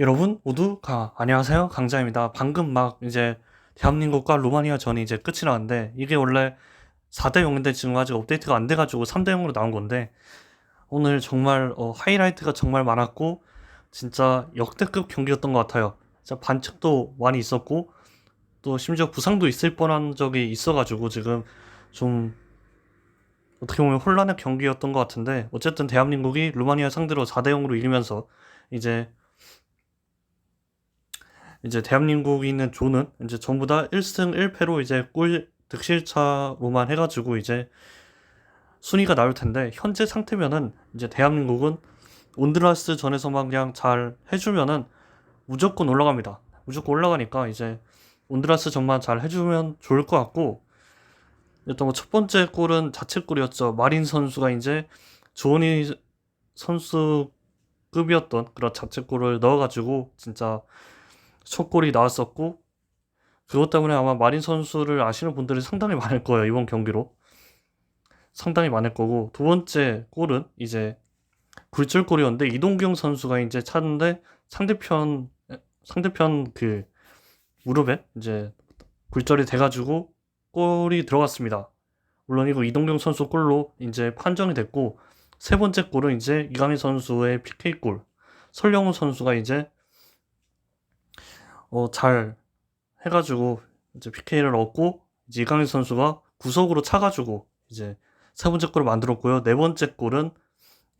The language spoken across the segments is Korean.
여러분 모두 가, 안녕하세요 강자입니다. 방금 막 이제 대한민국과 루마니아 전이 이제 끝이 나는데 이게 원래 4대 0인데 지금 아직 업데이트가 안 돼가지고 3대 0으로 나온 건데 오늘 정말 어, 하이라이트가 정말 많았고 진짜 역대급 경기였던 것 같아요. 진짜 반칙도 많이 있었고 또 심지어 부상도 있을 뻔한 적이 있어가지고 지금 좀 어떻게 보면 혼란의 경기였던 것 같은데 어쨌든 대한민국이 루마니아 상대로 4대 0으로 이기면서 이제 이제 대한민국이 있는 조는 이제 전부 다 1승 1패로 이제 골 득실차로만 해가지고 이제 순위가 나올 텐데 현재 상태면은 이제 대한민국은 온드라스 전에서만 그냥 잘 해주면은 무조건 올라갑니다. 무조건 올라가니까 이제 온드라스 전만 잘 해주면 좋을 것 같고 일단 뭐 첫 번째 골은 자책골이었죠. 마린 선수가 이제 조은희 선수급이었던 그런 자책골을 넣어가지고 진짜 첫 골이 나왔었고 그것 때문에 아마 마린 선수를 아시는 분들이 상당히 많을 거예요 이번 경기로 상당히 많을 거고 두 번째 골은 이제 굴절골이었는데 이동경 선수가 이제 찼는데 상대편 상대편 그 무릎에 이제 굴절이 돼가지고 골이 들어갔습니다. 물론 이거 이동경 선수 골로 이제 판정이 됐고 세 번째 골은 이제 이강인 선수의 PK 골 설영우 선수가 이제 어, 잘 해가지고 이제 PK를 얻고 이제 이강인 선수가 구석으로 차가지고 이제 세 번째 골을 만들었고요. 네 번째 골은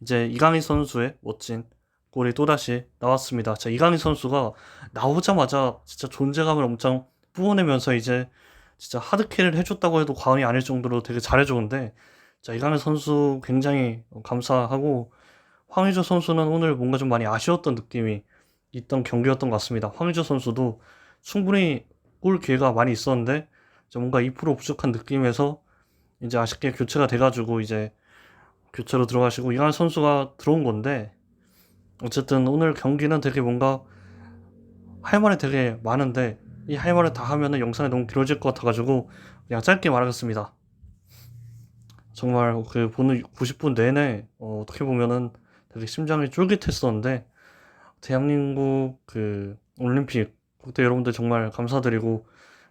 이제 이강인 선수의 멋진 골이 또다시 나왔습니다. 자, 이강인 선수가 나오자마자 진짜 존재감을 엄청 뿜어내면서 이제 진짜 하드캐리를 해줬다고 해도 과언이 아닐 정도로 되게 잘해줬는데 자, 이강인 선수 굉장히 감사하고 황의조 선수는 오늘 뭔가 좀 많이 아쉬웠던 느낌이 있던 경기였던 것 같습니다. 황의조 선수도 충분히 골 기회가 많이 있었는데 뭔가 2% 부족한 느낌에서 이제 아쉽게 교체가 돼가지고 이제 교체로 들어가시고 이강인 선수가 들어온 건데 어쨌든 오늘 경기는 되게 뭔가 할 말이 되게 많은데 이 할 말을 다 하면은 영상이 너무 길어질 것 같아가지고 그냥 짧게 말하겠습니다. 정말 그 보는 90분 내내 어, 어떻게 보면은 되게 심장이 쫄깃했었는데 대한민국 그 올림픽 국대 여러분들 정말 감사드리고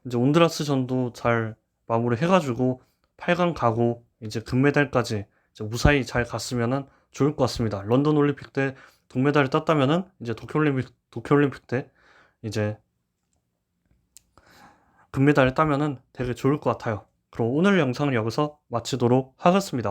이제 온드라스 전도 잘 마무리 해가지고 8강 가고 이제 금메달까지 이제 무사히 잘 갔으면은 좋을 것 같습니다. 런던 올림픽 때 동메달을 땄다면은 이제 도쿄 올림픽 도쿄 올림픽 때 이제 금메달을 따면은 되게 좋을 것 같아요. 그럼 오늘 영상을 여기서 마치도록 하겠습니다.